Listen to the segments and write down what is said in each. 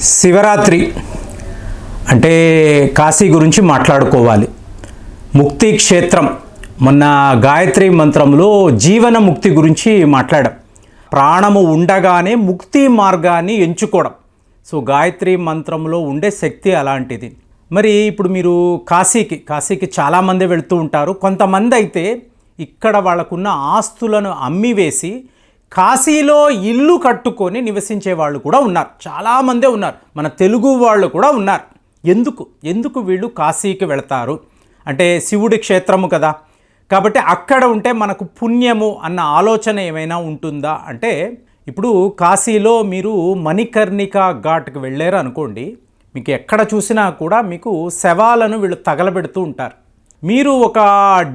శివరాత్రి అంటే కాశీ గురించి మాట్లాడుకోవాలి. ముక్తి క్షేత్రం. మొన్న గాయత్రి మంత్రంలో జీవన ముక్తి గురించి మాట్లాడాం. ప్రాణము ఉండగానే ముక్తి మార్గాన్ని ఎంచుకోవడం. సో గాయత్రి మంత్రంలో ఉండే శక్తి అలాంటిది. మరి ఇప్పుడు మీరు కాశీకి కాశీకి చాలామంది వెళ్తూ ఉంటారు. కొంతమంది అయితే ఇక్కడ వాళ్ళకున్న ఆస్తులను అమ్మివేసి కాశీలో ఇల్లు కట్టుకొని నివసించే వాళ్ళు కూడా ఉన్నారు. చాలామందే ఉన్నారు. మన తెలుగు వాళ్ళు కూడా ఉన్నారు. ఎందుకు? ఎందుకు వీళ్ళు కాశీకి వెళతారు? అంటే శివుడి క్షేత్రము కదా. కాబట్టి అక్కడ ఉంటే మనకు పుణ్యము అన్న ఆలోచన ఏమైనా ఉంటుందా? అంటే ఇప్పుడు కాశీలో మీరు మణికర్ణిక ఘాట్కి వెళ్ళారు అనుకోండి మీకు ఎక్కడ చూసినా కూడా మీకు శవాలను వీళ్ళు తగలబెడుతూ ఉంటారు. మీరు ఒక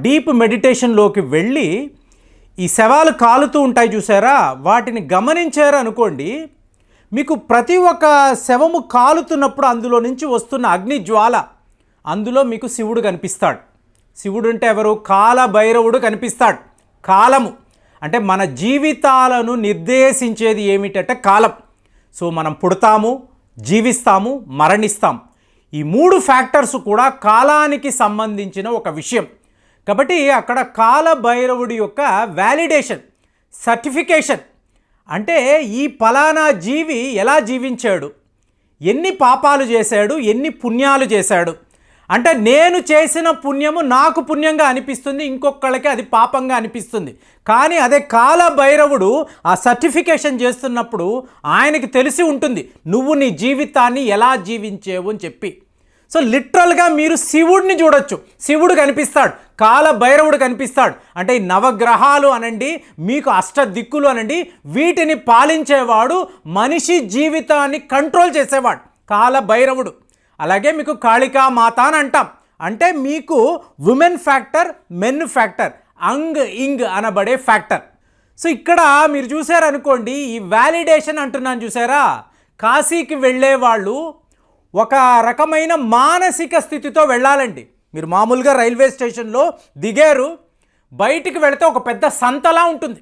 డీప్ మెడిటేషన్లోకి వెళ్ళి ఈ శవాలు కాలుతూ ఉంటాయి చూసారా? వాటిని గమనించారు అనుకోండి మీకు ప్రతి ఒక్క శవము కాలుతున్నప్పుడు అందులో నుంచి వస్తున్న అగ్ని జ్వాల అందులో మీకు శివుడు కనిపిస్తాడు. శివుడు అంటే ఎవరు? కాల భైరవుడు కనిపిస్తాడు. కాలము అంటే మన జీవితాలను నిర్దేశించేది ఏమిటంటే కాలం. సో మనం పుడతాము జీవిస్తాము మరణిస్తాం. ఈ మూడు ఫ్యాక్టర్స్ కూడా కాలానికి సంబంధించిన ఒక విషయం. కాబట్టి అక్కడ కాల భైరవుడి యొక్క వ్యాలిడేషన్ సర్టిఫికేషన్ అంటే ఈ ఫలానా జీవి ఎలా జీవించాడు? ఎన్ని పాపాలు చేశాడు? ఎన్ని పుణ్యాలు చేశాడు? అంటే నేను చేసిన పుణ్యము నాకు పుణ్యంగా అనిపిస్తుంది ఇంకొకళ్ళకి అది పాపంగా అనిపిస్తుంది. కానీ అదే కాల భైరవుడు ఆ సర్టిఫికేషన్ చేస్తున్నప్పుడు ఆయనకి తెలిసి ఉంటుంది నువ్వు నీ జీవితాన్ని ఎలా జీవించేవు? అని చెప్పి. సో లిటరల్గా మీరు శివుడిని చూడొచ్చు. శివుడు కనిపిస్తాడు. కాల భైరవుడు కనిపిస్తాడు. అంటే ఈ నవగ్రహాలు అనండి మీకు అష్ట దిక్కులు అనండి వీటిని పాలించేవాడు మనిషి జీవితాన్ని కంట్రోల్ చేసేవాడు. కాల భైరవుడు అలాగే మీకు కాళికా మాత అని అంటాం. అంటే మీకు ఉమెన్ ఫ్యాక్టర్ మెన్ ఫ్యాక్టర్ అంగ్ ఇంగ్ అనబడే ఫ్యాక్టర్. సో ఇక్కడ మీరు చూసారనుకోండి ఈ వ్యాలిడేషన్ అంటున్నాను చూసారా కాశీకి వెళ్ళే వాళ్ళు ఒక రకమైన మానసిక స్థితితో వెళ్ళాలండి. మీరు మామూలుగా రైల్వే స్టేషన్లో దిగారు బయటికి వెళితే ఒక పెద్ద సంతలా ఉంటుంది.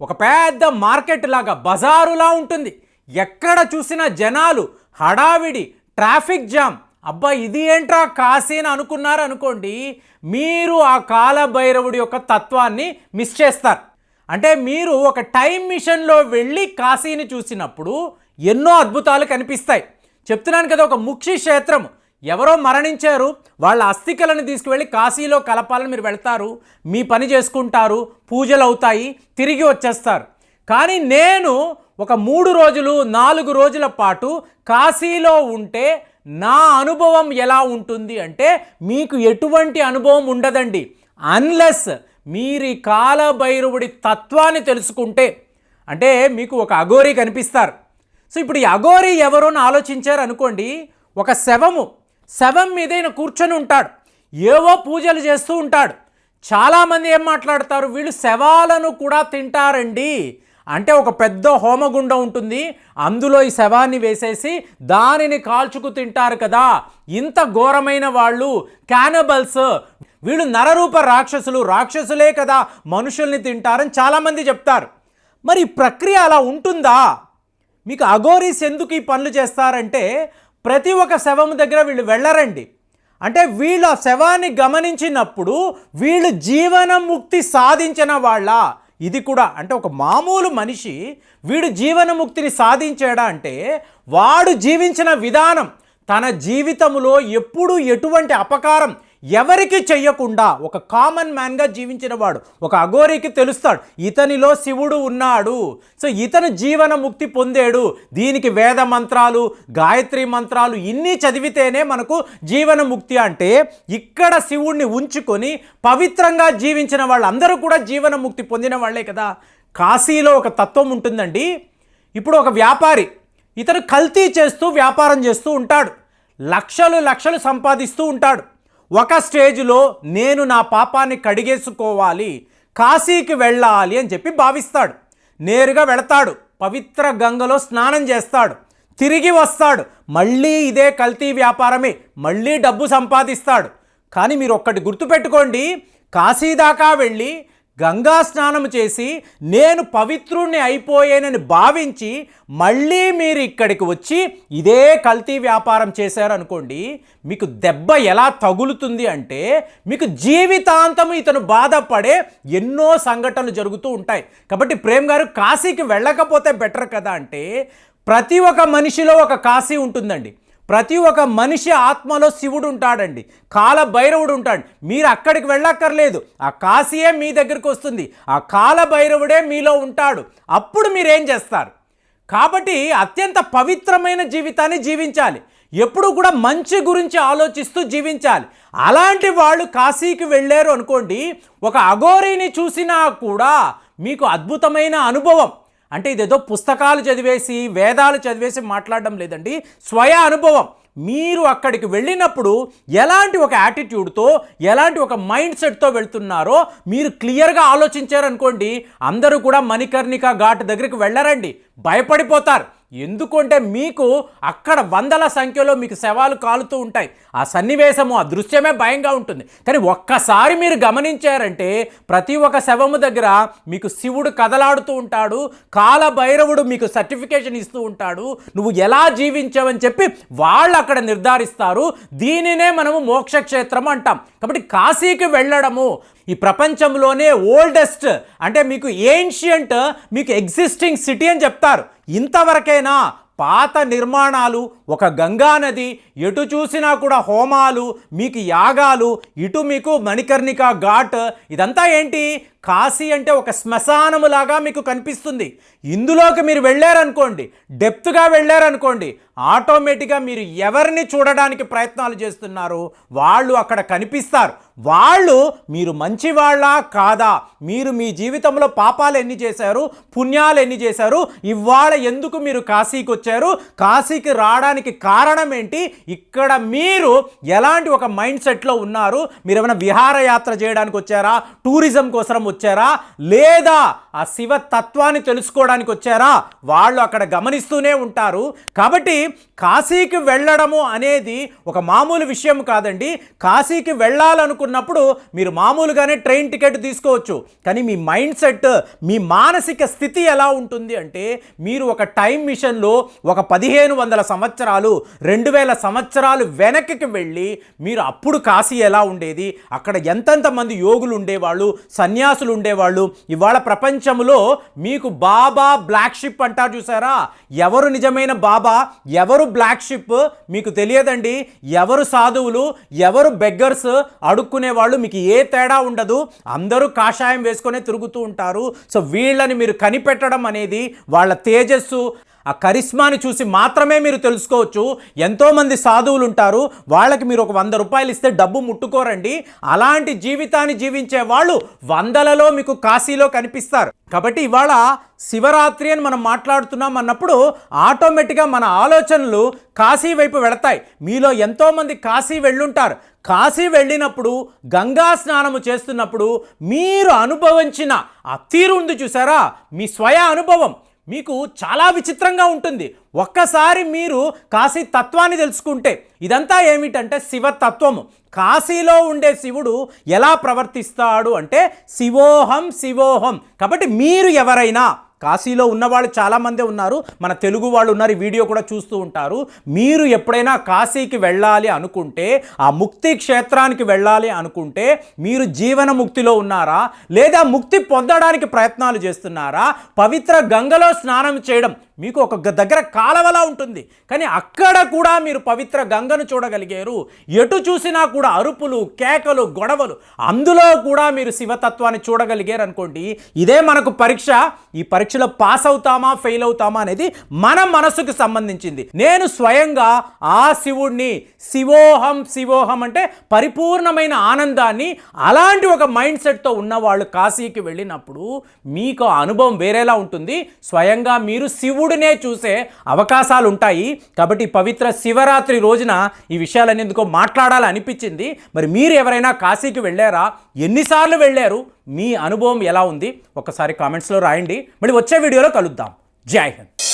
ఒక పెద్ద మార్కెట్ లాగా బజారులా ఉంటుంది. ఎక్కడ చూసినా జనాలు హడావిడి ట్రాఫిక్ జామ్. అబ్బా ఇది ఏంట్రా కాశీ అని అనుకున్నారు అనుకోండి మీరు ఆ కాలభైరవుడి యొక్క తత్వాన్ని మిస్ చేస్తారు. అంటే మీరు ఒక టైం మిషన్లో వెళ్ళి కాశీని చూసినప్పుడు ఎన్నో అద్భుతాలు కనిపిస్తాయి. చెప్తున్నాను కదా ఒక ముక్షి క్షేత్రం ఎవరో మరణించారు వాళ్ళ అస్థికలను తీసుకువెళ్ళి కాశీలో కలపాలని మీరు వెళ్తారు మీ పని చేసుకుంటారు పూజలు అవుతాయి తిరిగి వచ్చేస్తారు. కానీ నేను ఒక మూడు రోజులు నాలుగు రోజుల పాటు కాశీలో ఉంటే నా అనుభవం ఎలా ఉంటుంది అంటే మీకు ఎటువంటి అనుభవం ఉండదండి. అన్లెస్ మీరు ఈ కాలభైరవుడి తత్వాన్ని తెలుసుకుంటే అంటే మీకు ఒక అఘోరి కనిపిస్తారు. సో ఇప్పుడు ఈ అఘోరి ఎవరోని ఆలోచించారు అనుకోండి ఒక శవము. శవం మీద ఈయన కూర్చొని ఉంటాడు. ఏవో పూజలు చేస్తూ ఉంటాడు. చాలామంది ఏం మాట్లాడతారు? వీళ్ళు శవాలను కూడా తింటారండి. అంటే ఒక పెద్ద హోమగుండం ఉంటుంది. అందులో ఈ శవాన్ని వేసేసి దానిని కాల్చుకు తింటారు కదా. ఇంత ఘోరమైన వాళ్ళు క్యానబల్స్ వీళ్ళు నరరూప రాక్షసులు. రాక్షసులే కదా మనుషుల్ని తింటారని చాలామంది చెప్తారు. మరి ప్రక్రియ అలా ఉంటుందా? మీకు అఘోరీస్ ఎందుకు ఈ పనులు చేస్తారంటే ప్రతి ఒక్క శవం దగ్గర వీళ్ళు వెళ్ళరండి. అంటే వీళ్ళు ఆ శవాన్ని గమనించినప్పుడు వీళ్ళు జీవన ముక్తి సాధించిన వాళ్ళ. ఇది కూడా అంటే ఒక మామూలు మనిషి వీడు జీవనముక్తిని సాధించాడా అంటే వాడు జీవించిన విధానం తన జీవితంలో ఎప్పుడూ ఎటువంటి అపకారం ఎవరికి చెయ్యకుండా ఒక కామన్ మ్యాన్గా జీవించిన వాడు ఒక అఘోరికి తెలుస్తాడు ఇతనిలో శివుడు ఉన్నాడు. సో ఇతను జీవన ముక్తి పొందాడు. దీనికి వేద మంత్రాలు గాయత్రి మంత్రాలు ఇన్ని చదివితేనే మనకు జీవన ముక్తి అంటే ఇక్కడ శివుణ్ణి ఉంచుకొని పవిత్రంగా జీవించిన వాళ్ళందరూ కూడా జీవన ముక్తి పొందిన వాళ్ళే కదా. కాశీలో ఒక తత్వం ఉంటుందండి. ఇప్పుడు ఒక వ్యాపారి ఇతను కల్తీ చేస్తూ వ్యాపారం చేస్తూ ఉంటాడు. లక్షలు లక్షలు సంపాదిస్తూ ఉంటాడు. ఒక స్టేజ్లో నేను నా పాపాన్ని కడిగేసుకోవాలి కాశీకి వెళ్ళాలి అని చెప్పి భావిస్తాడు. నేరుగా వెళతాడు. పవిత్ర గంగలో స్నానం చేస్తాడు. తిరిగి వస్తాడు. మళ్ళీ ఇదే కల్తీ వ్యాపారమే. మళ్ళీ డబ్బు సంపాదిస్తాడు. కానీ మీరు ఒక్కటి గుర్తుపెట్టుకోండి కాశీ దాకా వెళ్ళి గంగా స్నానం చేసి నేను పవిత్రుణ్ణి అయిపోయానని భావించి మళ్ళీ మీరు ఇక్కడికి వచ్చి ఇదే కల్తీ వ్యాపారం చేశారనుకోండి మీకు దెబ్బ ఎలా తగులుతుంది అంటే మీకు జీవితాంతం ఇతను బాధపడే ఎన్నో సంఘటనలు జరుగుతూ ఉంటాయి. కాబట్టి ప్రేమ్ గారు కాశీకి వెళ్ళకపోతే బెటర్ కదా అంటే ప్రతి ఒక్క మనిషిలో ఒక కాశీ ఉంటుందండి. ప్రతి ఒక్క మనిషి ఆత్మలో శివుడు ఉంటాడండి కాల భైరవుడు ఉంటాడు మీరు అక్కడికి వెళ్ళక్కర్లేదు. ఆ కాశీయే మీ దగ్గరికి వస్తుంది. ఆ కాల భైరవుడే మీలో ఉంటాడు. అప్పుడు మీరేం చేస్తారు? కాబట్టి అత్యంత పవిత్రమైన జీవితాన్ని జీవించాలి. ఎప్పుడు కూడా మంచి గురించి ఆలోచిస్తూ జీవించాలి. అలాంటి వాళ్ళు కాశీకి వెళ్ళారు అనుకోండి ఒక అఘోరిని చూసినా కూడా మీకు అద్భుతమైన అనుభవం. అంటే ఇదేదో పుస్తకాలు చదివేసి వేదాలు చదివేసి మాట్లాడడం లేదండి. స్వయ అనుభవం. మీరు అక్కడికి వెళ్ళినప్పుడు ఎలాంటి ఒక యాటిట్యూడ్తో ఎలాంటి ఒక మైండ్ సెట్తో వెళ్తున్నారో మీరు క్లియర్గా ఆలోచించారనుకోండి అందరూ కూడా మణికర్ణిక ఘాట్ దగ్గరికి వెళ్ళరండి. భయపడిపోతారు. ఎందుకంటే మీకు అక్కడ వందల సంఖ్యలో మీకు శవాలు కాలుతూ ఉంటాయి. ఆ సన్నివేశము ఆ దృశ్యమే భయంగా ఉంటుంది. కానీ ఒక్కసారి మీరు గమనించారంటే ప్రతి ఒక్క శవము దగ్గర మీకు శివుడు కదలాడుతూ ఉంటాడు కాల భైరవుడు మీకు సర్టిఫికేషన్ ఇస్తూ ఉంటాడు నువ్వు ఎలా జీవించావని చెప్పి వాళ్ళు అక్కడ నిర్ధారిస్తారు. దీనినే మనము మోక్షక్షేత్రం అంటాం. కాబట్టి కాశీకి వెళ్ళడము ఈ ప్రపంచంలోనే ఓల్డెస్ట్ అంటే మీకు ఏన్షియంట్ మీకు ఎగ్జిస్టింగ్ సిటీ అని చెప్తారు. ఇంతవరకైనా పాత నిర్మాణాలు ఒక గంగా నది ఎటు చూసినా కూడా హోమాలు మీకు యాగాలు ఇటు మీకు మణికర్ణిక ఘాట్ ఇదంతా ఏంటి? కాశీ అంటే ఒక శ్మశానములాగా మీకు కనిపిస్తుంది. ఇందులోకి మీరు వెళ్ళారనుకోండి డెప్త్గా వెళ్ళారనుకోండి ఆటోమేటిక్గా మీరు ఎవరిని చూడడానికి ప్రయత్నాలు చేస్తున్నారు వాళ్ళు అక్కడ కనిపిస్తారు. వాళ్ళు మీరు మంచివాళ్ళా కాదా? మీరు మీ జీవితంలో పాపాలు ఎన్ని చేశారు? పుణ్యాలు ఎన్ని చేశారు? ఇవాళ ఎందుకు మీరు కాశీకి వచ్చారు కాశీకి రావడానికి కారణం ఏంటి? ఇక్కడ మీరు ఎలాంటి ఒక మైండ్ సెట్లో ఉన్నారు? మీరు ఏమైనా విహారయాత్ర చేయడానికి వచ్చారా? టూరిజం కోసం వచ్చారా? లేదా ఆ శివ తత్వాన్ని తెలుసుకోవడానికి వచ్చారా? వాళ్ళు అక్కడ గమనిస్తూనే ఉంటారు. కాబట్టి కాశీకి వెళ్ళడము అనేది ఒక మామూలు విషయం కాదండి. కాశీకి వెళ్ళాలనుకున్నప్పుడు మీరు మామూలుగానే ట్రైన్ టికెట్ తీసుకోవచ్చు. కానీ మీ మైండ్ సెట్ మీ మానసిక స్థితి ఎలా ఉంటుంది అంటే మీరు ఒక టైం మిషన్లో ఒక పదిహేను వందల సంవత్సరాలు రెండు వేల సంవత్సరాలు వెనక్కి వెళ్ళి మీరు అప్పుడు కాశీ ఎలా ఉండేది? అక్కడ ఎంతెంత మంది యోగులు ఉండేవాళ్ళు సన్యాసులు ఉండేవాళ్ళు? ఇవాళ ప్రపంచంలో మీకు బాబా బ్లాక్ షిప్ అంటారు చూసారా? ఎవరు నిజమైన బాబా? ఎవరు బ్లాక్ షిప్? మీకు తెలియదండి. ఎవరు సాధువులు? ఎవరు బెగ్గర్స్? అడుక్కునే వాళ్ళు మీకు ఏ తేడా ఉండదు. అందరూ కాషాయం వేసుకునే తిరుగుతూ ఉంటారు. సో వీళ్ళని మీరు కనిపెట్టడం అనేది వాళ్ళ తేజస్సు. ఆ కరిస్మాని చూసి మాత్రమే మీరు తెలుసుకోవచ్చు. ఎంతోమంది సాధువులు ఉంటారు వాళ్ళకి మీరు ఒక వంద రూపాయలు ఇస్తే డబ్బు ముట్టుకోరండి. అలాంటి జీవితాన్ని జీవించే వాళ్ళు వందలలో మీకు కాశీలో కనిపిస్తారు. కాబట్టి ఇవాళ శివరాత్రి అని మనం మాట్లాడుతున్నాం అన్నప్పుడు ఆటోమేటిక్గా మన ఆలోచనలు కాశీ వైపు వెళతాయి. మీలో ఎంతోమంది కాశీ వెళ్ళుంటారు. కాశీ వెళ్ళినప్పుడు గంగా స్నానము చేస్తున్నప్పుడు మీరు అనుభవించిన ఆ తీరు ఉంది చూసారా? మీ స్వయ అనుభవం. మీకు చాలా విచిత్రంగా ఉంటుంది. ఒక్కసారి మీరు కాశీ తత్వాన్ని తెలుసుకుంటే ఇదంతా ఏమిటంటే శివతత్వము. కాశీలో ఉండే శివుడు ఎలా ప్రవర్తిస్తాడు అంటే శివోహం శివోహం. కాబట్టి మీరు ఎవరైనా కాశీలో ఉన్నవాళ్ళు చాలామందే ఉన్నారు. మన తెలుగు వాళ్ళు ఉన్నారు. ఈ వీడియో కూడా చూస్తూ ఉంటారు. మీరు ఎప్పుడైనా కాశీకి వెళ్ళాలి అనుకుంటే ఆ ముక్తి క్షేత్రానికి వెళ్ళాలి అనుకుంటే మీరు జీవన ముక్తిలో ఉన్నారా? లేదా ముక్తి పొందడానికి ప్రయత్నాలు చేస్తున్నారా? పవిత్ర గంగలో స్నానం చేయడం మీకు ఒక దగ్గర కాలవలా ఉంటుంది. కానీ అక్కడ కూడా మీరు పవిత్ర గంగను చూడగలిగారు. ఎటు చూసినా కూడా అరుపులు కేకలు గొడవలు అందులో కూడా మీరు శివతత్వాన్ని చూడగలిగారు అనుకోండి ఇదే మనకు పరీక్ష. ఈ పరీక్ష పరీక్షలో పాస్ అవుతామా ఫెయిల్ అవుతామా అనేది మన మనసుకు సంబంధించింది. నేను స్వయంగా ఆ శివుణ్ణి శివోహం శివోహం అంటే పరిపూర్ణమైన ఆనందాన్ని అలాంటి ఒక మైండ్ సెట్తో ఉన్నవాళ్ళు కాశీకి వెళ్ళినప్పుడు మీకు ఆ అనుభవం వేరేలా ఉంటుంది. స్వయంగా మీరు శివుడినే చూసే అవకాశాలు ఉంటాయి. కాబట్టి పవిత్ర శివరాత్రి రోజున ఈ విషయాలన్నీ ఎందుకో మాట్లాడాలని అనిపించింది మరి మీరు ఎవరైనా కాశీకి వెళ్ళారా? ఎన్నిసార్లు వెళ్ళారు? మీ అనుభవం ఎలా ఉంది? ఒకసారి కామెంట్స్లో రాయండి. మళ్ళీ వచ్చే వీడియోలో కలుద్దాం. జై హింద్.